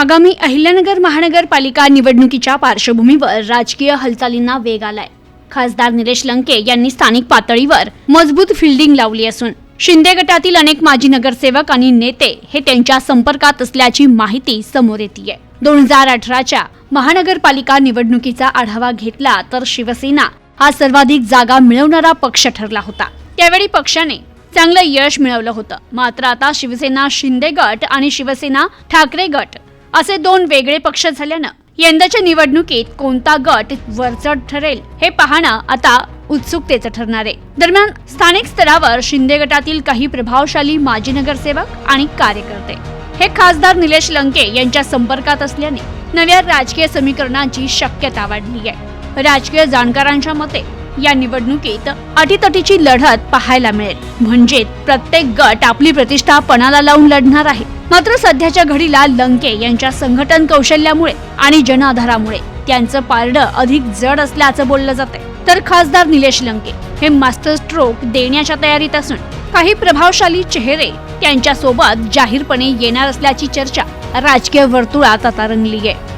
आगामी अहिल्यानगर महानगरपालिका निवडणुकीच्या पार्श्वभूमीवर राजकीय हालचालींना वेग आलाय. खासदार निलेश लंके यांनी स्थानिक पातळीवर मजबूत फिल्डिंग लावली असून शिंदे गटातील अनेक माजी नगरसेवक आणि नेते हे त्यांच्या संपर्कात असल्याची माहिती समोर येते दोन हजार अठराच्या महानगरपालिका निवडणुकीचा आढावा घेतला तर शिवसेना हा सर्वाधिक जागा मिळवणारा पक्ष ठरला होता. त्यावेळी पक्षाने चांगलं यश मिळवलं होतं. मात्र आता शिवसेना शिंदे गट आणि शिवसेना ठाकरे गट असे दोन वेगळे पक्ष झाल्यानं यंदाच्या निवडणुकीत कोणता गट वरचढ ठरेल हे पाहणं आता उत्सुकतेचं ठरणार आहे. दरम्यान स्थानिक स्तरावर शिंदे गटातील काही प्रभावशाली माजी नगरसेवक आणि कार्यकर्ते. हे खासदार निलेश लंके यांच्या संपर्कात असल्याने नव्या राजकीय समीकरणांची शक्यता वाढली आहे. राजकीय जाणकारांच्या मते या निवडणुकीत अटीतटीची लढत पाहायला मिळेल. म्हणजे प्रत्येक गट आपली प्रतिष्ठा पणाला लावून लढणार आहे. मात्र सध्याच्या घडीला लंके यांच्या संघटन कौशल्यामुळे आणि जनाधारामुळे त्यांचं पारडं अधिक जड असल्याचं बोललं जातंय. तर खासदार निलेश लंके हे मास्टर स्ट्रोक देण्याच्या तयारीत असून काही प्रभावशाली चेहरे त्यांच्यासोबत जाहीरपणे येणार असल्याची चर्चा राजकीय वर्तुळात आता रंगली आहे